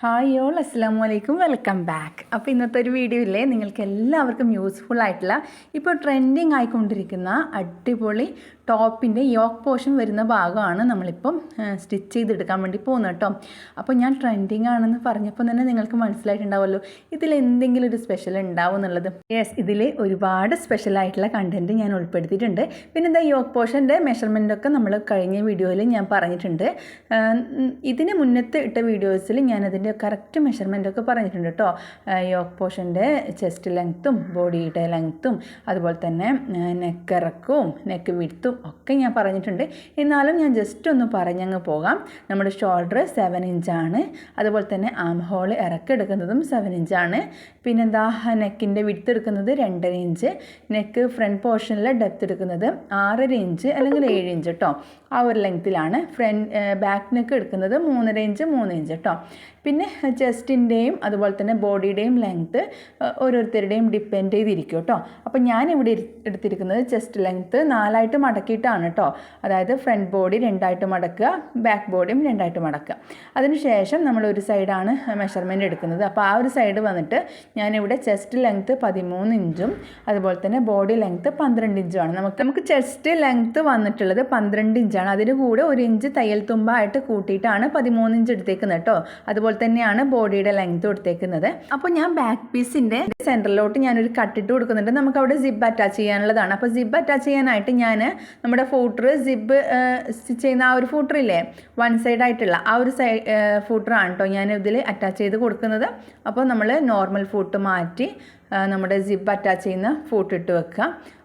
Hi all അസ്സാം വലൈക്കും welcome back അപ്പോൾ ഇന്നത്തെ ഒരു വീഡിയോ ഇല്ലേ? നിങ്ങൾക്ക് എല്ലാവർക്കും യൂസ്ഫുൾ ആയിട്ടുള്ള ഇപ്പോൾ ട്രെൻഡിങ് ആയിക്കൊണ്ടിരിക്കുന്ന അടിപൊളി ടോപ്പിന്റെ യോക്ക് പോർഷൻ വരുന്ന ഭാഗമാണ് നമ്മളിപ്പം സ്റ്റിച്ച് ചെയ്തെടുക്കാൻ വേണ്ടി പോകുന്നത് കേട്ടോ. അപ്പോൾ ഞാൻ ട്രെൻഡിങ് ആണെന്ന് പറഞ്ഞപ്പോൾ തന്നെ നിങ്ങൾക്ക് മനസ്സിലായിട്ടുണ്ടാവുമല്ലോ ഇതിൽ എന്തെങ്കിലും ഒരു സ്പെഷ്യൽ ഉണ്ടാവും എന്നുള്ളത്. യെസ് ഇതിൽ ഒരുപാട് സ്പെഷ്യൽ ആയിട്ടുള്ള കണ്ടന്റ് ഞാൻ ഉൾപ്പെടുത്തിയിട്ടുണ്ട്. പിന്നെ എന്താ യോക്ക് പോർഷന്റെ മെഷർമെന്റൊക്കെ നമ്മൾ കഴിഞ്ഞ വീഡിയോയിൽ ഞാൻ പറഞ്ഞിട്ടുണ്ട്. ഇതിന് മുന്നത്തെ ഇട്ട വീഡിയോസിൽ ഞാൻ അതിന്റെ കറക്റ്റ് മെഷർമെന്റ് ഒക്കെ പറഞ്ഞിട്ടുണ്ട് കേട്ടോ യോക്ക് പോർഷന്റെ ചെസ്റ്റ് ലെങ്ത്തും ബോഡിയുടെ ലെങ്ത്തും അതുപോലെ തന്നെ നെക്ക് ഇറക്കവും നെക്ക് വിടുത്തും ഒക്കെ ഞാൻ പറഞ്ഞിട്ടുണ്ട്. എന്നാലും ഞാൻ ജസ്റ്റ് ഒന്ന് പറഞ്ഞങ്ങ് പോകാം. നമ്മുടെ ഷോൾഡർ സെവൻ ഇഞ്ചാണ് അതുപോലെ തന്നെ ആം ഹോൾ ഇറക്കെടുക്കുന്നതും സെവൻ ഇഞ്ചാണ് പിന്നെന്താ? നെക്കിന്റെ വിടുത്ത് എടുക്കുന്നത് രണ്ടര ഇഞ്ച് നെക്ക് ഫ്രണ്ട് പോർഷനിലെ ഡെപ്ത് എടുക്കുന്നത് ആറര ഇഞ്ച് അല്ലെങ്കിൽ ഏഴ് ഇഞ്ച് കേട്ടോ ആ ഒരു ലെങ്ത്തിലാണ് ഫ്രണ്ട് ബാക്ക് നെക്ക് എടുക്കുന്നത് മൂന്നര ഇഞ്ച് മൂന്ന് ഇഞ്ച് കേട്ടോ പിന്നെ ചെസ്റ്റിന്റെയും അതുപോലെ തന്നെ ബോഡിയുടെയും ലെങ്ത്ത് ഓരോരുത്തരുടെയും ഡിപ്പെൻഡ് ചെയ്തിരിക്കും കേട്ടോ. അപ്പോൾ ഞാൻ ഇവിടെ എടുത്തിരിക്കുന്നത് ചെസ്റ്റ് ലെങ്ത്ത് നാലായിട്ട് മടക്കിയിട്ടാണ് കേട്ടോ. അതായത് ഫ്രണ്ട് ബോഡി രണ്ടായിട്ട് മടക്കുക ബാക്ക് ബോഡിയും രണ്ടായിട്ട് മടക്കുക. അതിനുശേഷം നമ്മൾ ഒരു സൈഡാണ് മെഷർമെന്റ് എടുക്കുന്നത്. അപ്പോൾ ആ ഒരു സൈഡ് വന്നിട്ട് ഞാനിവിടെ ചെസ്റ്റ് ലെങ്ത്ത് പതിമൂന്ന് ഇഞ്ചും അതുപോലെ തന്നെ ബോഡി ലെങ്ത്ത് പന്ത്രണ്ട് ഇഞ്ചുമാണ്. നമുക്ക് നമുക്ക് ചെസ്റ്റ് ലെങ്ത്ത് വന്നിട്ടുള്ളത് പന്ത്രണ്ട് ഇഞ്ചാണ്. അതിന് കൂടെ ഒരു ഇഞ്ച് തയ്യൽ തുമ്പായിട്ട് കൂട്ടിയിട്ടാണ് പതിമൂന്ന് ഇഞ്ച് എടുത്തേക്കുന്നത് കേട്ടോ. അതുപോലെ തന്നെയാണ് ബോഡിയുടെ ലെങ്ത് കൊടുത്തേക്കുന്നത്. അപ്പോൾ ഞാൻ ബാക്ക് പീസിന്റെ സെന്ററിലോട്ട് ഞാനൊരു കട്ടിട്ട് കൊടുക്കുന്നുണ്ട്. നമുക്ക് അവിടെ സിബ് അറ്റാച്ച് ചെയ്യാനുള്ളതാണ്. അപ്പോൾ സിബ് അറ്റാച്ച് ചെയ്യാനായിട്ട് ഞാൻ നമ്മുടെ ഫൂട്ടർ സിബ് സ്റ്റിച്ച് ചെയ്യുന്ന ആ ഒരു ഫൂട്ടർ ഇല്ലേ? വൺ സൈഡ് ആയിട്ടുള്ള ആ ഒരു സൈ ആണ് കേട്ടോ ഞാൻ ഇതിൽ അറ്റാച്ച് ചെയ്ത് കൊടുക്കുന്നത്. അപ്പോൾ നമ്മൾ നോർമൽ ഫൂട്ട് മാറ്റി നമ്മുടെ സിബ് അറ്റാച്ച് ചെയ്യുന്ന ഫൂട്ട് ഇട്ട് വെക്കുക.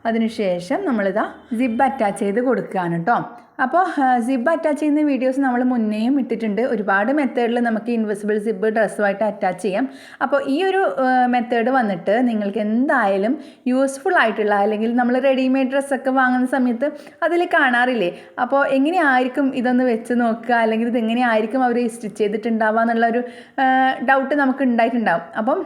അതിനുശേഷം നമ്മളിതാ സിബ് അറ്റാച്ച് ചെയ്ത് കൊടുക്കുകയാണ് കേട്ടോ അപ്പോൾ സിബ് അറ്റാച്ച് ചെയ്യുന്ന വീഡിയോസ് നമ്മൾ മുന്നേയും ഇട്ടിട്ടുണ്ട്. ഒരുപാട് മെത്തേഡിൽ നമുക്ക് ഇൻവിസിബിൾ സിബ് ഡ്രസ്സുമായിട്ട് അറ്റാച്ച് ചെയ്യാം. അപ്പോൾ ഈ ഒരു മെത്തേഡ് വന്നിട്ട് നിങ്ങൾക്ക് എന്തായാലും യൂസ്ഫുൾ ആയിട്ടുള്ള അല്ലെങ്കിൽ നമ്മൾ റെഡിമെയ്ഡ് ഡ്രസ്സൊക്കെ വാങ്ങുന്ന സമയത്ത് അതിൽ കാണാറില്ലേ? അപ്പോൾ എങ്ങനെയായിരിക്കും ഇതൊന്ന് വെച്ച് നോക്കുക? അല്ലെങ്കിൽ ഇത് എങ്ങനെയായിരിക്കും അവർ സ്റ്റിച്ച് ചെയ്തിട്ടുണ്ടാവുക എന്നുള്ളൊരു ഡൗട്ട് നമുക്ക് ഉണ്ടായിട്ടുണ്ടാവും. അപ്പം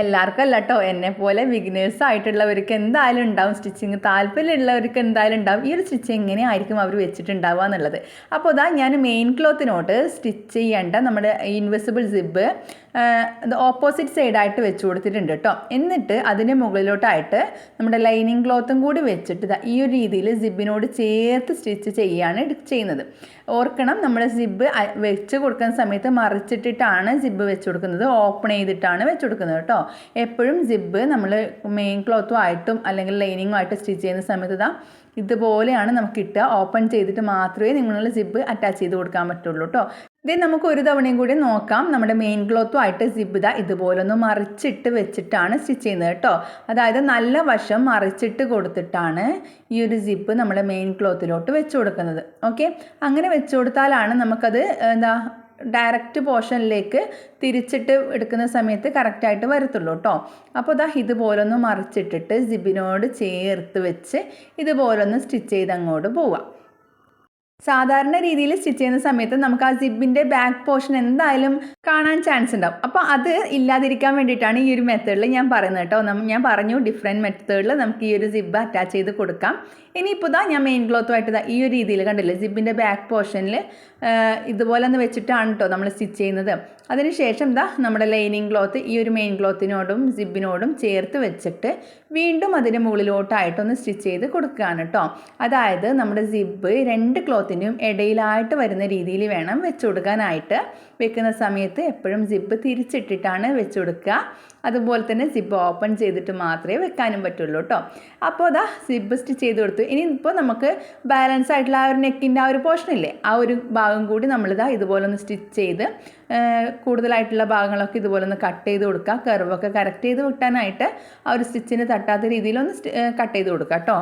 എല്ലാവർക്കും അല്ല കേട്ടോ എന്നെ പോലെ ബിഗിനേഴ്സ് ആയിട്ടുള്ളവർക്ക് എന്തായാലും ഉണ്ടാവും സ്റ്റിച്ചിങ് താല്പര്യമുള്ളവർക്ക് എന്തായാലും ഉണ്ടാവും ഈ ഒരു സ്റ്റിച്ച് എങ്ങനെയായിരിക്കും അവർ വെച്ചിട്ടുണ്ടാവുക എന്നുള്ളത്. അപ്പോൾ ഇതാ ഞാൻ മെയിൻ ക്ലോത്തിനോട്ട് സ്റ്റിച്ച് ചെയ്യേണ്ട നമ്മുടെ ഇൻവെസിബിൾ സിബ് ഓപ്പോസിറ്റ് സൈഡായിട്ട് വെച്ച് കൊടുത്തിട്ടുണ്ട് കേട്ടോ എന്നിട്ട് അതിന് മുകളിലോട്ടായിട്ട് നമ്മുടെ ലൈനിങ് ക്ലോത്തും കൂടി വെച്ചിട്ട് ഈ ഒരു രീതിയിൽ സിബിനോട് ചേർത്ത് സ്റ്റിച്ച് ചെയ്യുകയാണ് ചെയ്യുന്നത്. ഓർക്കണം നമ്മൾ സിബ് വെച്ച് കൊടുക്കുന്ന സമയത്ത് മറിച്ചിട്ടിട്ടാണ് സിബ് വെച്ച് കൊടുക്കുന്നത്. ഓപ്പൺ ചെയ്തിട്ടാണ് വെച്ച് കൊടുക്കുന്നത് കേട്ടോ എപ്പോഴും സിബ് നമ്മൾ മെയിൻ ക്ലോത്തും ആയിട്ടും അല്ലെങ്കിൽ ലൈനിങ്ങും ആയിട്ട് സ്റ്റിച്ച് ചെയ്യുന്ന സമയത്ത് ഇതാ ഇതുപോലെയാണ് നമുക്ക് കിട്ടുക ഓപ്പൺ ചെയ്തിട്ട് മാത്രമേ നിങ്ങളുടെ സിബ് അറ്റാച്ച് ചെയ്ത് കൊടുക്കാൻ പറ്റുള്ളൂ കേട്ടോ ഇത് നമുക്ക് ഒരു തവണയും കൂടി നോക്കാം. നമ്മുടെ മെയിൻ ക്ലോത്തും ആയിട്ട് സിബ് ഇതാ ഇതുപോലെ ഒന്ന് മറിച്ചിട്ട് വെച്ചിട്ടാണ് സ്റ്റിച്ച് ചെയ്യുന്നത് കേട്ടോ. അതായത് നല്ല വശം മറിച്ചിട്ട് കൊടുത്തിട്ടാണ് ഈ ഒരു സിബ് നമ്മുടെ മെയിൻ ക്ലോത്തിലോട്ട് വെച്ച് കൊടുക്കുന്നത്. ഓക്കെ അങ്ങനെ വെച്ച് കൊടുത്താലാണ് നമുക്കത് എന്താ ഡയറക്റ്റ് പോർഷനിലേക്ക് തിരിച്ചിട്ട് എടുക്കുന്ന സമയത്ത് കറക്റ്റായിട്ട് വരത്തുള്ളൂ കേട്ടോ. അപ്പോൾ ഇതാ ഇതുപോലൊന്ന് മറിച്ചിട്ടിട്ട് സിബിനോട് ചേർത്ത് വെച്ച് ഇതുപോലൊന്ന് സ്റ്റിച്ച് ചെയ്ത് അങ്ങോട്ട് പോവാം. സാധാരണ രീതിയിൽ സ്റ്റിച്ച് ചെയ്യുന്ന സമയത്ത് നമുക്ക് ആ സിബിന്റെ ബാക്ക് പോർഷൻ എന്തായാലും കാണാൻ ചാൻസ് ഉണ്ടാവും. അപ്പോൾ അത് ഇല്ലാതിരിക്കാൻ വേണ്ടിയിട്ടാണ് ഈ ഒരു മെത്തേഡിൽ ഞാൻ പറയുന്നത് കേട്ടോ. ഞാൻ പറഞ്ഞു ഡിഫറെന്റ് മെത്തേഡിൽ നമുക്ക് ഈ ഒരു സിബ് അറ്റാച്ച് ചെയ്ത് കൊടുക്കാം. ഇനിയിപ്പോൾ ഇതാ ഞാൻ മെയിൻ ക്ലോത്തുമായിട്ട് ഇതാ ഈ ഒരു രീതിയിൽ കണ്ടില്ലേ? സിബിന്റെ ബാക്ക് പോർഷനിൽ ഇതുപോലെ ഒന്ന് വെച്ചിട്ടാണ് കേട്ടോ നമ്മൾ സ്റ്റിച്ച് ചെയ്യുന്നത്. അതിനുശേഷം ദാ നമ്മുടെ ലൈനിങ് ക്ലോത്ത് ഈ ഒരു മെയിൻ ക്ലോത്തിനോടും സിബിനോടും ചേർത്ത് വെച്ചിട്ട് വീണ്ടും അതിന്റെ മുകളിലോട്ടായിട്ടൊന്ന് സ്റ്റിച്ച് ചെയ്ത് കൊടുക്കുകയാണ് കേട്ടോ അതായത് നമ്മുടെ സിബ് രണ്ട് ക്ലോത്തിന്റെയും ഇടയിലായിട്ട് വരുന്ന രീതിയിൽ വേണം വെച്ച് കൊടുക്കാനായിട്ട്. വെക്കുന്ന സമയത്ത് എപ്പോഴും സിബ് തിരിച്ചിട്ടിട്ടാണ് വെച്ച് കൊടുക്കുക. അതുപോലെ തന്നെ സിബ് ഓപ്പൺ ചെയ്തിട്ട് മാത്രമേ വെക്കാനും പറ്റുള്ളൂ കേട്ടോ അപ്പോൾ അതാ സിബ് സ്റ്റിച്ച് ചെയ്ത് കൊടുത്തു. ഇനി ഇപ്പോൾ നമുക്ക് ബാലൻസ് ആയിട്ടുള്ള ആ ഒരു നെക്കിന്റെ ആ ഒരു പോർഷൻ ഇല്ലേ ആ ഒരു ഭാഗം കൂടി നമ്മളിതാ ഇതുപോലെ ഒന്ന് സ്റ്റിച്ച് ചെയ്ത് കൂടുതലായിട്ടുള്ള ഭാഗങ്ങളൊക്കെ ഇതുപോലെ ഒന്ന് കട്ട് ചെയ്ത് കൊടുക്കുക കർവൊക്കെ കറക്റ്റ് ചെയ്ത് കിട്ടാനായിട്ട് ആ ഒരു സ്റ്റിച്ചിന് തട്ടാത്ത രീതിയിലൊന്ന് കട്ട് ചെയ്ത് കൊടുക്കുക കേട്ടോ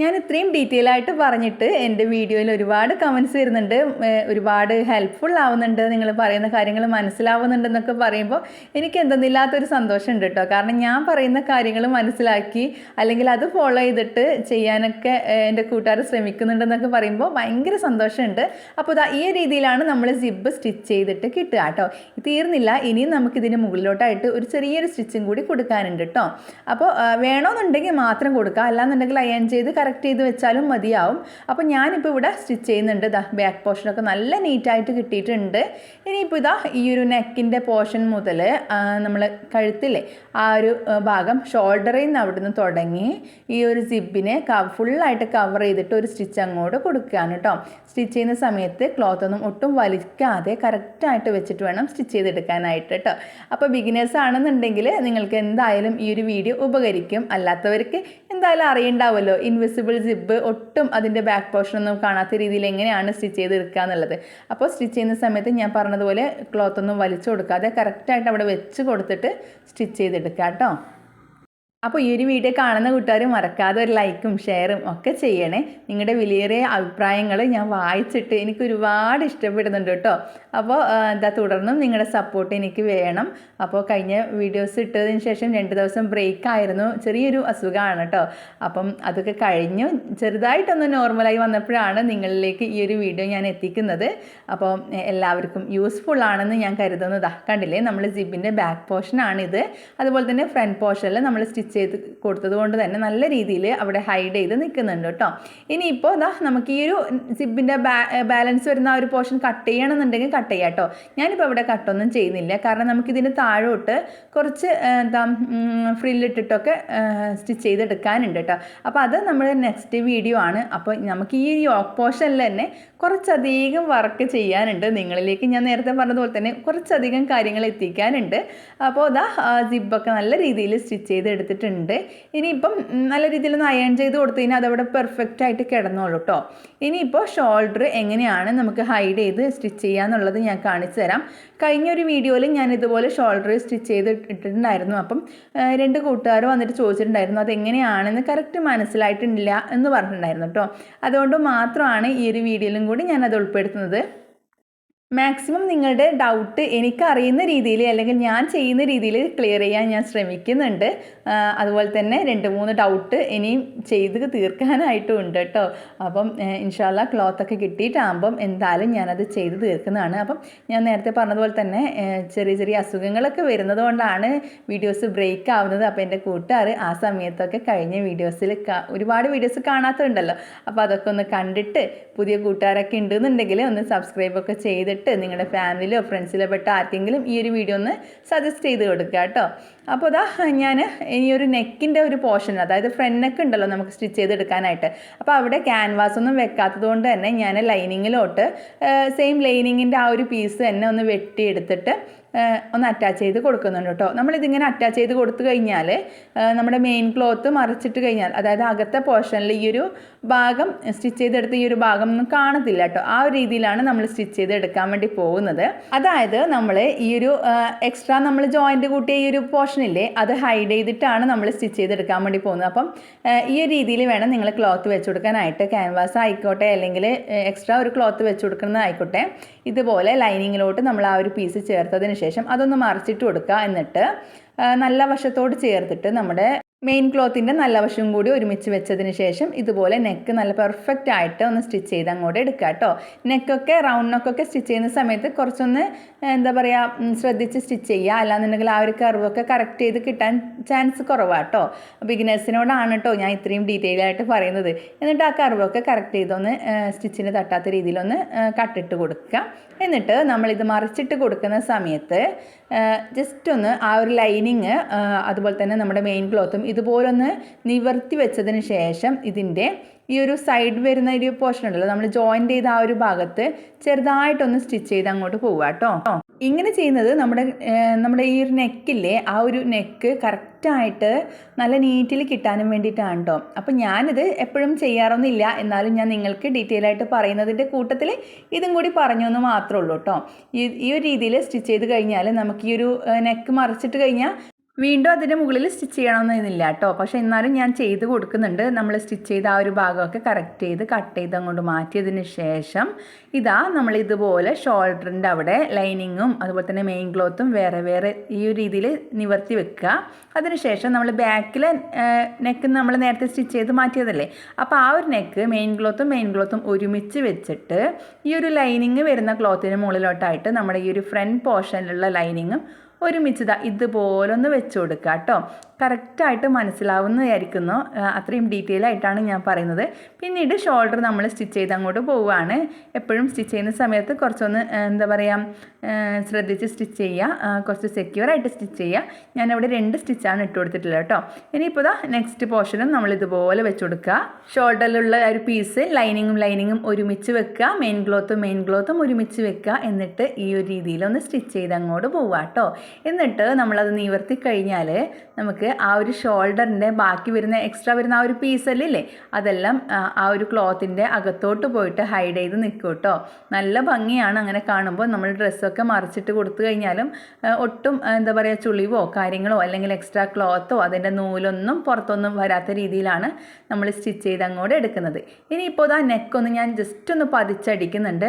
ഞാൻ ഇത്രയും ഡീറ്റെയിൽ ആയിട്ട് പറഞ്ഞിട്ട് എന്റെ വീഡിയോയിൽ ഒരുപാട് കമൻസ് വരുന്നുണ്ട്. ഒരുപാട് ഹെൽപ്ഫുൾ ആവുന്നുണ്ട്. നിങ്ങൾ പറയുന്ന കാര്യങ്ങൾ മനസ്സിലാവുന്നുണ്ടെന്നൊക്കെ പറയുമ്പോൾ എനിക്ക് എന്തെന്നില്ലാത്തൊരു സന്തോഷമുണ്ട് കേട്ടോ കാരണം ഞാൻ പറയുന്ന കാര്യങ്ങൾ മനസ്സിലാക്കി അല്ലെങ്കിൽ അത് ഫോളോ ചെയ്തിട്ട് ചെയ്യാനൊക്കെ എന്റെ കൂട്ടുകാർ ശ്രമിക്കുന്നുണ്ടെന്നൊക്കെ പറയുമ്പോൾ ഭയങ്കര സന്തോഷമുണ്ട്. അപ്പോൾ ഈ രീതിയിലാണ് നമ്മൾ സിബ് സ്റ്റിച്ച് ചെയ്തിട്ട് കിട്ടുക കേട്ടോ തീർന്നില്ല. ഇനിയും നമുക്ക് നമുക്കിതിന് മുകളിലോട്ടായിട്ട് ഒരു ചെറിയൊരു സ്റ്റിച്ചും കൂടി കൊടുക്കാനുണ്ട് കേട്ടോ അപ്പോൾ വേണമെന്നുണ്ടെങ്കിൽ മാത്രം കൊടുക്കുക. അല്ലാന്നുണ്ടെങ്കിൽ അയൺ ചെയ്ത് കറക്റ്റ് ചെയ്ത് വെച്ചാലും മതിയാവും. അപ്പോൾ ഞാനിപ്പോൾ ഇവിടെ സ്റ്റിച്ച് ചെയ്യുന്നുണ്ട്. ഇതാ ബാക്ക് പോർഷനൊക്കെ നല്ല നീറ്റായിട്ട് കിട്ടിയിട്ടുണ്ട്. ഇനിയിപ്പോൾ ഇതാ ഈ ഒരു നെക്കിന്റെ പോർഷൻ മുതൽ നമ്മൾ കഴുത്തില്ലേ ആ ഒരു ഭാഗം ഷോൾഡറിൽ നിന്ന് അവിടെ നിന്ന് തുടങ്ങി ഈ ഒരു സിബിനെ ഫുള്ളായിട്ട് കവർ ചെയ്തിട്ട് ഒരു സ്റ്റിച്ച് അങ്ങോട്ട് കൊടുക്കുകയാണ് കേട്ടോ സ്റ്റിച്ച് ചെയ്യുന്ന സമയത്ത് ക്ലോത്ത് ഒന്നും ഒട്ടും വലിക്കാതെ കറക്റ്റായിട്ട് വെച്ചിട്ട് വേണം സ്റ്റിച്ച് ചെയ്തെടുക്കാനായിട്ട് കേട്ടോ അപ്പോൾ ബിഗിനേഴ്സ് ആണെന്നുണ്ടെങ്കിൽ നിങ്ങൾക്ക് എന്തായാലും ഈ ഒരു വീഡിയോ ഉപകരിക്കും. അല്ലാത്തവർക്ക് എന്തായാലും അറിയണ്ടാവുമല്ലോ ഇൻവിസിബിൾ സിബ് ഒട്ടും അതിന്റെ ബാക്ക് പോർഷൻ ഒന്നും കാണാത്ത രീതിയിൽ എങ്ങനെയാണ് സ്റ്റിച്ച് ചെയ്തെടുക്കുക എന്നുള്ളത്. അപ്പോൾ സ്റ്റിച്ച് ചെയ്യുന്ന സമയത്ത് ഞാൻ പറഞ്ഞതുപോലെ ക്ലോത്ത് ഒന്നും വലിച്ചു കൊടുക്കാതെ കറക്റ്റായിട്ട് അവിടെ വെച്ച് കൊടുത്തിട്ട് സ്റ്റിച്ച് ചെയ്തെടുക്കുക കേട്ടോ അപ്പോൾ ഈ ഒരു വീഡിയോ കാണുന്ന കൂട്ടുകാർ മറക്കാതെ ഒരു ലൈക്കും ഷെയറും ഒക്കെ ചെയ്യണേ. നിങ്ങളുടെ വിലയേറിയ അഭിപ്രായങ്ങൾ ഞാൻ വായിച്ചിട്ട് എനിക്ക് ഒരുപാട് ഇഷ്ടപ്പെടുന്നുണ്ട് കേട്ടോ. അപ്പോൾ എന്താ തുടർന്നും നിങ്ങളുടെ സപ്പോർട്ട് എനിക്ക് വേണം. അപ്പോൾ കഴിഞ്ഞ വീഡിയോസ് ഇട്ടതിന് ശേഷം രണ്ട് ദിവസം ബ്രേക്ക് ആയിരുന്നു. ചെറിയൊരു അസുഖമാണ് കേട്ടോ. അപ്പം അതൊക്കെ കഴിഞ്ഞു. ചെറുതായിട്ടൊന്ന് നോർമലായി വന്നപ്പോഴാണ് നിങ്ങളിലേക്ക് ഈ ഒരു വീഡിയോ ഞാൻ എത്തിക്കുന്നത്. അപ്പോൾ എല്ലാവർക്കും യൂസ്ഫുൾ ആണെന്ന് ഞാൻ കരുതുന്നതാ. കണ്ടില്ലേ? നമ്മൾ ജിബിന്റെ ബാക്ക് പോർഷനാണിത് അതുപോലെ തന്നെ ഫ്രണ്ട് പോർഷനിൽ നമ്മൾ സ്റ്റിച്ച് ചെയ്ത് കൊടുത്തത് കൊണ്ട് തന്നെ നല്ല രീതിയിൽ അവിടെ ഹൈഡ് ചെയ്ത് നിൽക്കുന്നുണ്ട് കേട്ടോ. ഇനിയിപ്പോൾ ഇതാ നമുക്ക് ഈ ഒരു സിബിന്റെ ബാലൻസ് വരുന്ന ആ ഒരു പോർഷൻ കട്ട് ചെയ്യണമെന്നുണ്ടെങ്കിൽ കട്ട് ചെയ്യാം കേട്ടോ. ഞാനിപ്പോൾ ഇവിടെ കട്ടൊന്നും ചെയ്യുന്നില്ല. കാരണം നമുക്കിതിന് താഴോട്ട് കുറച്ച് എന്താ ഫ്രില്ലിട്ടിട്ടൊക്കെ സ്റ്റിച്ച് ചെയ്തെടുക്കാനുണ്ട് കേട്ടോ. അപ്പോൾ അത് നമ്മൾ നെക്സ്റ്റ് വീഡിയോ ആണ്. അപ്പോൾ നമുക്ക് ഈ യോക്ക് പോർഷനിൽ തന്നെ കുറച്ചധികം വർക്ക് ചെയ്യാനുണ്ട്. നിങ്ങളിലേക്ക് ഞാൻ നേരത്തെ പറഞ്ഞതുപോലെ തന്നെ കുറച്ചധികം കാര്യങ്ങൾ എത്തിക്കാനുണ്ട്. അപ്പോൾ അതാ ജിബൊക്കെ നല്ല രീതിയിൽ സ്റ്റിച്ച് ചെയ്ത് എടുത്തിട്ടുണ്ട് ഇനിയിപ്പം നല്ല രീതിയിൽ ഒന്ന് അയൺ ചെയ്ത് കൊടുത്തു കഴിഞ്ഞാൽ അതവിടെ പെർഫെക്റ്റ് ആയിട്ട് കിടന്നോളൂ കേട്ടോ ഇനിയിപ്പോൾ ഷോൾഡർ എങ്ങനെയാണ് നമുക്ക് ഹൈഡ് ചെയ്ത് സ്റ്റിച്ച് ചെയ്യാന്നുള്ളത് ഞാൻ കാണിച്ചു തരാം. കഴിഞ്ഞ ഒരു വീഡിയോയിൽ ഞാൻ ഇതുപോലെ ഷോൾഡർ സ്റ്റിച്ച് ചെയ്ത് ഇട്ടിട്ടുണ്ടായിരുന്നു. അപ്പം രണ്ട് കൂട്ടുകാർ വന്നിട്ട് ചോദിച്ചിട്ടുണ്ടായിരുന്നു അതെങ്ങനെയാണെന്ന് കറക്റ്റ് മനസ്സിലായിട്ടില്ല എന്ന് പറഞ്ഞിട്ടുണ്ടായിരുന്നു കേട്ടോ അതുകൊണ്ട് മാത്രമാണ് ഈ ഒരു വീഡിയോയിലും കൂടി ഞാനത് ഉൾപ്പെടുത്തുന്നത്. മാക്സിമം നിങ്ങളുടെ ഡൗട്ട് എനിക്കറിയുന്ന രീതിയിൽ അല്ലെങ്കിൽ ഞാൻ ചെയ്യുന്ന രീതിയിൽ ക്ലിയർ ചെയ്യാൻ ഞാൻ ശ്രമിക്കുന്നുണ്ട്. അതുപോലെ തന്നെ രണ്ട് മൂന്ന് ഡൗട്ട് ഇനിയും ചെയ്ത് തീർക്കാനായിട്ടും ഉണ്ട് കേട്ടോ അപ്പം ഇൻഷാല്ല ക്ലോത്തൊക്കെ കിട്ടിയിട്ടാകുമ്പം എന്തായാലും ഞാനത് ചെയ്ത് തീർക്കുന്നതാണ്. അപ്പം ഞാൻ നേരത്തെ പറഞ്ഞതുപോലെ തന്നെ ചെറിയ ചെറിയ അസുഖങ്ങളൊക്കെ വരുന്നത് കൊണ്ടാണ് വീഡിയോസ് ബ്രേക്ക് ആവുന്നത്. അപ്പോൾ എന്റെ കൂട്ടുകാർ ആ സമയത്തൊക്കെ കഴിഞ്ഞ വീഡിയോസിൽ ഒരുപാട് വീഡിയോസ് കാണാത്തതുണ്ടല്ലോ അപ്പോൾ അതൊക്കെ ഒന്ന് കണ്ടിട്ട് പുതിയ കൂട്ടുകാരൊക്കെ ഉണ്ടെന്നുണ്ടെങ്കിൽ ഒന്ന് സബ്സ്ക്രൈബ് ഒക്കെ ചെയ്തിട്ട് നിങ്ങളുടെ ഫാമിലിയിലോ ഫ്രണ്ട്സിലോ പെട്ട ആർക്കെങ്കിലും ഈ ഒരു വീഡിയോ ഒന്ന് സജസ്റ്റ് ചെയ്ത് കൊടുക്കുക കേട്ടോ. അപ്പോൾ അതാ ഞാൻ ഈ ഒരു നെക്കിന്റെ ഒരു പോർഷൻ അതായത് ഫ്രണ്ട് നെക്ക് ഉണ്ടല്ലോ നമുക്ക് സ്റ്റിച്ച് ചെയ്തെടുക്കാനായിട്ട് അപ്പോൾ അവിടെ ക്യാൻവാസ് ഒന്നും വെക്കാത്തത് കൊണ്ട് തന്നെ ഞാൻ ലൈനിങ്ങിലോട്ട് സെയിം ലൈനിങ്ങിന്റെ ആ ഒരു പീസ് തന്നെ ഒന്ന് വെട്ടിയെടുത്തിട്ട് ഒന്ന് അറ്റാച്ച് ചെയ്ത് കൊടുക്കുന്നുണ്ട് കേട്ടോ. നമ്മളിതിങ്ങനെ അറ്റാച്ച് ചെയ്ത് കൊടുത്തു കഴിഞ്ഞാൽ നമ്മുടെ മെയിൻ ക്ലോത്ത് മറച്ചിട്ട് കഴിഞ്ഞാൽ അതായത് അകത്തെ പോർഷനിൽ ഈ ഒരു ഭാഗം സ്റ്റിച്ച് ചെയ്തെടുത്ത ഈ ഒരു ഭാഗം ഒന്നും കാണത്തില്ല കേട്ടോ. ആ ഒരു രീതിയിലാണ് നമ്മൾ സ്റ്റിച്ച് ചെയ്ത് എടുക്കാൻ വേണ്ടി പോകുന്നത്. അതായത് നമ്മൾ ഈ ഒരു എക്സ്ട്രാ നമ്മൾ ജോയിന്റ് കൂട്ടിയ ഈ ഒരു പോർഷനില്ലേ അത് ഹൈഡ് ചെയ്തിട്ടാണ് നമ്മൾ സ്റ്റിച്ച് ചെയ്തെടുക്കാൻ വേണ്ടി പോകുന്നത്. അപ്പം ഈ ഒരു രീതിയിൽ വേണം നിങ്ങൾ ക്ലോത്ത് വെച്ച് കൊടുക്കാനായിട്ട്. ക്യാൻവാസ് ആയിക്കോട്ടെ അല്ലെങ്കിൽ എക്സ്ട്രാ ഒരു ക്ലോത്ത് വെച്ച് കൊടുക്കുന്നതായിക്കോട്ടെ. ഇതുപോലെ ലൈനിങ്ങിലോട്ട് നമ്മൾ ആ ഒരു പീസ് ചേർത്തതിന് ശേഷം അതൊന്ന് മറിച്ചിട്ട് കൊടുക്കുക എന്നിട്ട് നല്ല വശത്തോട് ചേർത്തിട്ട് നമ്മുടെ മെയിൻ ക്ലോത്തിന്റെ നല്ല വശവും കൂടി ഒരുമിച്ച് വെച്ചതിന് ശേഷം ഇതുപോലെ നെക്ക് നല്ല പെർഫെക്റ്റ് ആയിട്ട് ഒന്ന് സ്റ്റിച്ച് ചെയ്ത് അങ്ങോട്ട് എടുക്കുക കേട്ടോ നെക്കൊക്കെ റൗണ്ട് നെക്കൊക്കെ സ്റ്റിച്ച് ചെയ്യുന്ന സമയത്ത് കുറച്ചൊന്ന് എന്താ പറയുക ശ്രദ്ധിച്ച് സ്റ്റിച്ച് ചെയ്യുക. അല്ലാന്നുണ്ടെങ്കിൽ ആ ഒരു കർവൊക്കെ കറക്റ്റ് ചെയ്ത് കിട്ടാൻ ചാൻസ് കുറവാണ് കേട്ടോ ബിഗിനേഴ്സിനോടാണ് കേട്ടോ ഞാൻ ഇത്രയും ഡീറ്റെയിൽ ആയിട്ട് പറയുന്നത്. എന്നിട്ട് ആ കർവൊക്കെ കറക്റ്റ് ചെയ്തൊന്ന് സ്റ്റിച്ചിന് തട്ടാത്ത രീതിയിലൊന്ന് കട്ടിട്ട് കൊടുക്കുക. എന്നിട്ട് നമ്മളിത് മറിച്ചിട്ട് കൊടുക്കുന്ന സമയത്ത് ജസ്റ്റ് ഒന്ന് ആ ഒരു ലൈനിങ് അതുപോലെ തന്നെ നമ്മുടെ മെയിൻ ക്ലോത്തും ഇതുപോലൊന്ന് നിവർത്തി വെച്ചതിന് ശേഷം ഇതിന്റെ ഈ ഒരു സൈഡ് വരുന്ന ഒരു പോർഷൻ ഉണ്ടല്ലോ നമ്മൾ ജോയിന്റ് ചെയ്ത ആ ഒരു ഭാഗത്ത് ചെറുതായിട്ടൊന്ന് സ്റ്റിച്ച് ചെയ്ത് അങ്ങോട്ട് പോവുക കേട്ടോ. ഇങ്ങനെ ചെയ്യുന്നത് നമ്മുടെ നമ്മുടെ ഈ ഒരു നെക്കില്ലേ ആ ഒരു നെക്ക് കറക്റ്റായിട്ട് നല്ല നീറ്റിൽ കിട്ടാനും വേണ്ടിയിട്ടാണ് കേട്ടോ അപ്പം ഞാനിത് എപ്പോഴും ചെയ്യാറൊന്നുമില്ല. എന്നാലും ഞാൻ നിങ്ങൾക്ക് ഡീറ്റെയിൽ ആയിട്ട് പറയുന്നതിന്റെ കൂട്ടത്തിൽ ഇതും കൂടി പറഞ്ഞു എന്ന് മാത്രമേ ഉള്ളൂ കേട്ടോ ഈ ഈ ഒരു രീതിയിൽ സ്റ്റിച്ച് ചെയ്ത് കഴിഞ്ഞാൽ നമുക്ക് ഈ ഒരു നെക്ക് മറിച്ചിട്ട് കഴിഞ്ഞാൽ വീണ്ടും അതിന്റെ മുകളിൽ സ്റ്റിച്ച് ചെയ്യണമെന്നില്ല കേട്ടോ. പക്ഷേ എന്നാലും ഞാൻ ചെയ്ത് കൊടുക്കുന്നുണ്ട്. നമ്മൾ സ്റ്റിച്ച് ചെയ്ത ആ ഒരു ഭാഗമൊക്കെ കറക്റ്റ് ചെയ്ത് കട്ട് ചെയ്ത് അങ്ങോട്ട് മാറ്റിയതിന് ശേഷം ഇതാ നമ്മൾ ഇതുപോലെ ഷോൾഡറിന്റെ അവിടെ ലൈനിങ്ങും അതുപോലെ തന്നെ മെയിൻ ക്ലോത്തും വേറെ വേറെ ഈ ഒരു രീതിയിൽ നിവർത്തി വെക്കുക. അതിനുശേഷം നമ്മൾ ബാക്കിലെ നെക്ക് നമ്മൾ നേരത്തെ സ്റ്റിച്ച് ചെയ്ത് മാറ്റിയതല്ലേ? അപ്പോൾ ആ ഒരു നെക്ക് മെയിൻ ക്ലോത്തും മെയിൻ ക്ലോത്തും ഒരുമിച്ച് വെച്ചിട്ട് ഈ ഒരു ലൈനിങ് വരുന്ന ക്ലോത്തിന് മുകളിലോട്ടായിട്ട് നമ്മുടെ ഈ ഒരു ഫ്രണ്ട് പോർഷനിലുള്ള ലൈനിങ്ങും ഒരുമിച്ച് ഇതാ ഇതുപോലെ ഒന്ന് വെച്ച് കൊടുക്കുക കേട്ടോ കറക്റ്റായിട്ട് മനസ്സിലാവുന്ന വിചാരിക്കുന്നു. അത്രയും ഡീറ്റെയിൽ ആയിട്ടാണ് ഞാൻ പറയുന്നത്. പിന്നീട് ഷോൾഡർ നമ്മൾ സ്റ്റിച്ച് ചെയ്ത് അങ്ങോട്ട് പോവുകയാണ്. എപ്പോഴും സ്റ്റിച്ച് ചെയ്യുന്ന സമയത്ത് കുറച്ചൊന്ന് എന്താ പറയുക ശ്രദ്ധിച്ച് സ്റ്റിച്ച് ചെയ്യുക. കുറച്ച് സെക്യൂർ ആയിട്ട് സ്റ്റിച്ച് ചെയ്യുക. ഞാനവിടെ രണ്ട് സ്റ്റിച്ചാണ് ഇട്ട് കൊടുത്തിട്ടില്ല കേട്ടോ ഇനിയിപ്പോൾ ഇതാ നെക്സ്റ്റ് പോർഷനും നമ്മൾ ഇതുപോലെ വെച്ച് കൊടുക്കുക. ഷോൾഡറിലുള്ള ഒരു പീസ് ലൈനിങ്ങും ലൈനിങ്ങും ഒരുമിച്ച് വെക്കുക. മെയിൻ ക്ലോത്തും മെയിൻ ക്ലോത്തും ഒരുമിച്ച് വെക്കുക. എന്നിട്ട് ഈ ഒരു രീതിയിൽ ഒന്ന് സ്റ്റിച്ച് ചെയ്ത് അങ്ങോട്ട് പോവുക കേട്ടോ എന്നിട്ട് നമ്മളത് നിവർത്തി കഴിഞ്ഞാൽ നമുക്ക് ആ ഒരു ഷോൾഡറിന്റെ ബാക്കി വരുന്ന എക്സ്ട്രാ വരുന്ന ആ ഒരു പീസല്ലേ അതെല്ലാം ആ, ഒരു ക്ലോത്തിന്റെ അകത്തോട്ട് പോയിട്ട് ഹൈഡ് ചെയ്ത് നിൽക്കും കേട്ടോ നല്ല ഭംഗിയാണ് അങ്ങനെ കാണുമ്പോൾ. നമ്മൾ ഡ്രസ്സൊക്കെ മറിച്ചിട്ട് കൊടുത്തു കഴിഞ്ഞാലും ഒട്ടും എന്താ പറയുക ചുളിവോ കാര്യങ്ങളോ അല്ലെങ്കിൽ എക്സ്ട്രാ ക്ലോത്തോ അതിന്റെ നൂലൊന്നും പുറത്തൊന്നും വരാത്ത രീതിയിലാണ് നമ്മൾ സ്റ്റിച്ച് ചെയ്ത് അങ്ങോട്ട് എടുക്കുന്നത്. ഇനിയിപ്പോൾ ആ നെക്കൊന്ന് ഞാൻ ജസ്റ്റ് ഒന്ന് പതിച്ചടിക്കുന്നുണ്ട്.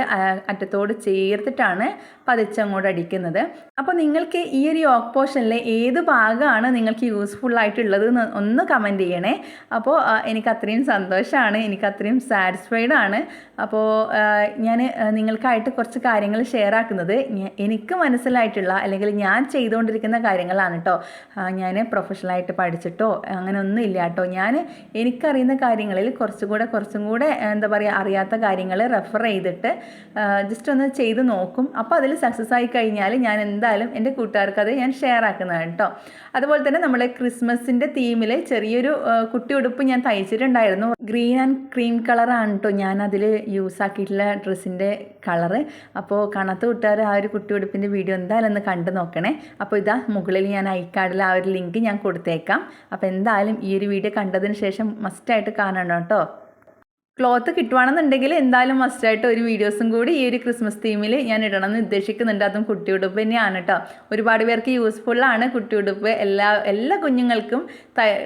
അറ്റത്തോട് ചേർത്തിട്ടാണ് പതിച്ചങ്ങോട്ട് അടിക്കുന്നത്. അപ്പോൾ നിങ്ങൾക്ക് ഈ ഒരു യോക്ക് പോർഷനിലെ ഏത് ഭാഗമാണ് നിങ്ങൾക്ക് യൂസ്ഫുൾ ആയിട്ടുള്ളത് എന്ന് ഒന്ന് കമന്റ് ചെയ്യണേ. അപ്പോൾ എനിക്ക് അത്രയും സന്തോഷമാണ് എനിക്ക് അത്രയും സാറ്റിസ്ഫൈഡ് ആണ്. അപ്പോൾ ഞാൻ നിങ്ങൾക്കായിട്ട് കുറച്ച് കാര്യങ്ങൾ ഷെയർ ആക്കുന്നത് എനിക്ക് മനസ്സിലായിട്ടുള്ള അല്ലെങ്കിൽ ഞാൻ ചെയ്തുകൊണ്ടിരിക്കുന്ന കാര്യങ്ങളാണ് കേട്ടോ ഞാൻ പ്രൊഫഷണലായിട്ട് പഠിച്ചിട്ടോ അങ്ങനെ ഒന്നും ഇല്ല കേട്ടോ ഞാൻ എനിക്കറിയുന്ന കാര്യങ്ങളിൽ കുറച്ചുകൂടെ കുറച്ചും കൂടെ എന്താ പറയുക അറിയാത്ത കാര്യങ്ങൾ റെഫർ ചെയ്തിട്ട് ജസ്റ്റ് ഒന്ന് ചെയ്ത് നോക്കും. അപ്പോൾ അതിൽ സക്സസ് ആയി കഴിഞ്ഞാൽ ഞാൻ എന്തായാലും എന്റെ കൂട്ടുകാർക്ക് അത് ഞാൻ ഷെയർ ആക്കുന്നതാണ് കേട്ടോ. അതുപോലെ തന്നെ നമ്മൾ ക്രിസ്മസിന്റെ തീമിൽ ചെറിയൊരു കുട്ടി ഉടുപ്പ് ഞാൻ തയ്ച്ചിട്ടുണ്ടായിരുന്നു. ഗ്രീൻ ആൻഡ് ക്രീം കളറാണ് കേട്ടോ ഞാൻ അതിൽ യൂസ് ആക്കിയിട്ടുള്ള ഡ്രസ്സിന്റെ കളറ് അപ്പോൾ കണത്ത് കൂട്ടുകാർ ആ ഒരു കുട്ടി ഉടുപ്പിന്റെ വീഡിയോ എന്തായാലും ഒന്ന് കണ്ടു നോക്കണേ. അപ്പോൾ ഇതാ മുകളിൽ ഞാൻ ഐക്കാർഡിൽ ആ ഒരു ലിങ്ക് ഞാൻ കൊടുത്തേക്കാം. അപ്പോൾ എന്തായാലും ഈ ഒരു വീഡിയോ കണ്ടതിന് ശേഷം മസ്റ്റായിട്ട് കാണണം കേട്ടോ. ക്ലോത്ത് കിട്ടുവാണെന്നുണ്ടെങ്കിൽ എന്തായാലും മസ്റ്റായിട്ട് ഒരു വീഡിയോസും കൂടി ഈ ഒരു ക്രിസ്മസ് തീമിൽ ഞാൻ ഇടണമെന്ന് ഉദ്ദേശിക്കുന്നുണ്ട്. അതും കുട്ടിയുടുപ്പ് തന്നെയാണ് കേട്ടോ ഒരുപാട് പേർക്ക് യൂസ്ഫുള്ളാണ് കുട്ടിയുടുപ്പ്. എല്ലാ എല്ലാ കുഞ്ഞുങ്ങൾക്കും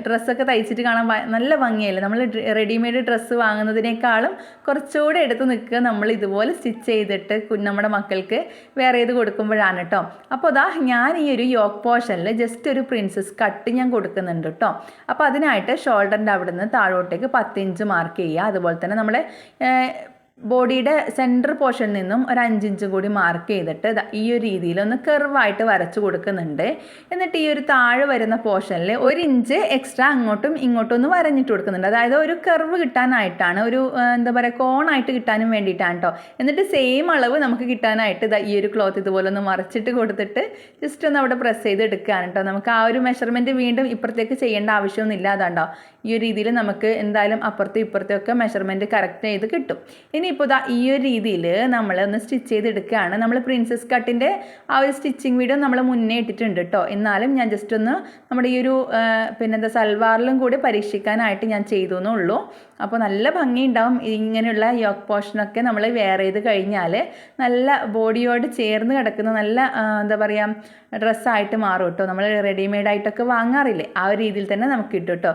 ഡ്രസ്സൊക്കെ തയ്ച്ചിട്ട് കാണാൻ നല്ല ഭംഗിയല്ലേ? നമ്മൾ റെഡിമെയ്ഡ് ഡ്രസ്സ് വാങ്ങുന്നതിനേക്കാളും കുറച്ചുകൂടെ എടുത്ത് നിൽക്കുക നമ്മൾ ഇതുപോലെ സ്റ്റിച്ച് ചെയ്തിട്ട് നമ്മുടെ മക്കൾക്ക് വേറെ ഏത് കൊടുക്കുമ്പോഴാണ് കേട്ടോ അപ്പോൾ അതാ ഞാൻ ഈ ഒരു യോക്ക് പോർഷനിൽ ജസ്റ്റ് ഒരു പ്രിൻസസ് കട്ട് ഞാൻ കൊടുക്കുന്നുണ്ട് കേട്ടോ അപ്പോൾ അതിനായിട്ട് ഷോൾഡറിന്റെ അവിടെ നിന്ന് താഴോട്ടേക്ക് പത്തിഞ്ച് മാർക്ക് ചെയ്യുക. അതുപോലെ തന്നെ നമ്മൾ ബോഡിയുടെ സെന്റർ പോർഷനിൽ നിന്നും ഒരു അഞ്ചിഞ്ചും കൂടി മാർക്ക് ചെയ്തിട്ട് ഈ ഒരു രീതിയിൽ ഒന്ന് കെർവായിട്ട് വരച്ചു കൊടുക്കുന്നുണ്ട്. എന്നിട്ട് ഈ ഒരു താഴെ വരുന്ന പോർഷനിൽ ഒരു ഇഞ്ച് എക്സ്ട്രാ അങ്ങോട്ടും ഇങ്ങോട്ടും ഒന്ന് വരഞ്ഞിട്ട് കൊടുക്കുന്നുണ്ട്. അതായത് ഒരു കെർവ് കിട്ടാനായിട്ടാണ് ഒരു എന്താ പറയുക കോണായിട്ട് കിട്ടാനും വേണ്ടിയിട്ടാണ് കേട്ടോ എന്നിട്ട് സെയിം അളവ് നമുക്ക് കിട്ടാനായിട്ട് ഈ ഒരു ക്ലോത്ത് ഇതുപോലെ ഒന്ന് മറിച്ചിട്ട് കൊടുത്തിട്ട് ജസ്റ്റ് ഒന്ന് അവിടെ പ്രസ് ചെയ്ത് എടുക്കുകയാണ് കേട്ടോ നമുക്ക് ആ ഒരു മെഷർമെന്റ് വീണ്ടും ഇപ്പുറത്തേക്ക് ചെയ്യേണ്ട ആവശ്യമൊന്നും ഇല്ലാതാണ്ടോ ഈ ഒരു രീതിയിൽ നമുക്ക് എന്തായാലും അപ്പുറത്തും ഇപ്പുറത്തും ഒക്കെ മെഷർമെന്റ് കറക്റ്റ് ചെയ്ത് കിട്ടും. ഇനിയിപ്പോൾ ഇതാ ഈ ഒരു രീതിയിൽ നമ്മൾ ഒന്ന് സ്റ്റിച്ച് ചെയ്തെടുക്കുകയാണ്. നമ്മൾ പ്രിൻസസ് കട്ടിന്റെ ആ ഒരു സ്റ്റിച്ചിങ് വീഡിയോ നമ്മൾ മുന്നേ ഇട്ടിട്ടുണ്ട് കേട്ടോ എന്നാലും ഞാൻ ജസ്റ്റ് ഒന്ന് നമ്മുടെ ഈ ഒരു പിന്നെന്താ സൽവാറിലും കൂടി പരീക്ഷിക്കാനായിട്ട് ഞാൻ ചെയ്തു എന്നേ ഉള്ളൂ. അപ്പോൾ നല്ല ഭംഗിയുണ്ടാവും ഇങ്ങനെയുള്ള യോക്ക് പോർഷനൊക്കെ നമ്മൾ വെയർ ചെയ്ത് കഴിഞ്ഞാൽ നല്ല ബോഡിയോട് ചേർന്ന് കിടക്കുന്ന നല്ല എന്താ പറയുക ഡ്രസ്സായിട്ട് മാറും കേട്ടോ നമ്മൾ റെഡിമെയ്ഡ് ആയിട്ടൊക്കെ വാങ്ങാറില്ലേ? ആ ഒരു രീതിയിൽ തന്നെ നമുക്ക് കിട്ടും കേട്ടോ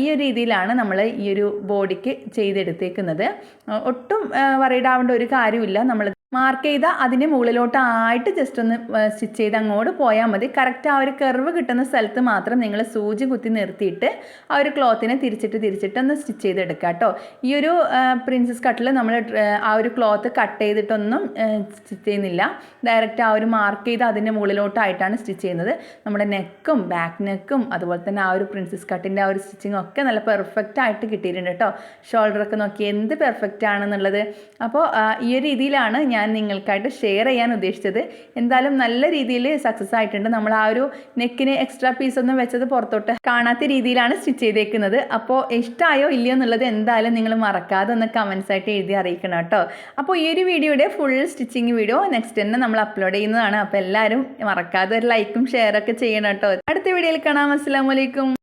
ഈ ഒരു രീതിയിലാണ് നമ്മൾ ഈ ഒരു ബോഡിക്ക് ചെയ്തെടുത്തേക്കുന്നത്. ഒട്ടും വറീഡ് ആവേണ്ട ഒരു കാര്യമില്ല. നമ്മൾ മാർക്ക് ചെയ്ത അതിന്റെ മുകളിലോട്ട് ആയിട്ട് ജസ്റ്റ് ഒന്ന് സ്റ്റിച്ച് ചെയ്ത് അങ്ങോട്ട് പോയാൽ മതി. കറക്റ്റ് ആ ഒരു കർവ് കിട്ടുന്ന സ്ഥലത്ത് മാത്രം നിങ്ങൾ സൂചി കുത്തി നിർത്തിയിട്ട് ആ ഒരു ക്ലോത്തിനെ തിരിച്ചിട്ട് തിരിച്ചിട്ട് ഒന്ന് സ്റ്റിച്ച് ചെയ്തെടുക്കുക കേട്ടോ ഈ ഒരു പ്രിൻസസ് കട്ടിൽ നമ്മൾ ആ ഒരു ക്ലോത്ത് കട്ട് ചെയ്തിട്ടൊന്നും സ്റ്റിച്ച് ചെയ്യുന്നില്ല. ഡയറക്റ്റ് ആ ഒരു മാർക്ക് ചെയ്ത് അതിന്റെ മുകളിലോട്ടായിട്ടാണ് സ്റ്റിച്ച് ചെയ്യുന്നത്. നമ്മുടെ നെക്കും ബാക്ക് നെക്കും അതുപോലെ തന്നെ ആ ഒരു പ്രിൻസസ് കട്ടിന്റെ ആ ഒരു സ്റ്റിച്ചിങ് ഒക്കെ നല്ല പെർഫെക്റ്റ് ആയിട്ട് കിട്ടിയിട്ടുണ്ട് കേട്ടോ ഷോൾഡറൊക്കെ നോക്കി എന്ത് പെർഫെക്റ്റ് ആണെന്നുള്ളത്. അപ്പോൾ ഈ ഒരു രീതിയിലാണ് ഞാൻ നിങ്ങൾക്കായിട്ട് ഷെയർ ചെയ്യാൻ ഉദ്ദേശിച്ചത്. എന്തായാലും നല്ല രീതിയിൽ സക്സസ് ആയിട്ടുണ്ട്. നമ്മൾ ആ ഒരു നെക്കിന് എക്സ്ട്രാ പീസ് ഒന്നും വെച്ചത് പുറത്തോട്ട് കാണാത്ത രീതിയിലാണ് സ്റ്റിച്ച് ചെയ്തേക്കുന്നത്. അപ്പോൾ ഇഷ്ടമായോ ഇല്ലയോ എന്നുള്ളത് എന്തായാലും നിങ്ങൾ മറക്കാതെ ഒന്ന് കമൻസ് ആയിട്ട് എഴുതി അറിയിക്കണം കേട്ടോ. അപ്പോൾ ഈ ഒരു വീഡിയോയുടെ ഫുൾ സ്റ്റിച്ചിങ് വീഡിയോ നെക്സ്റ്റ് തന്നെ നമ്മൾ അപ്ലോഡ് ചെയ്യുന്നതാണ്. അപ്പോൾ എല്ലാവരും മറക്കാതെ ഒരു ലൈക്കും ഷെയറൊക്കെ ചെയ്യണം കേട്ടോ. അടുത്ത വീഡിയോയിൽ കാണാം. അസ്സാം വലൈക്കും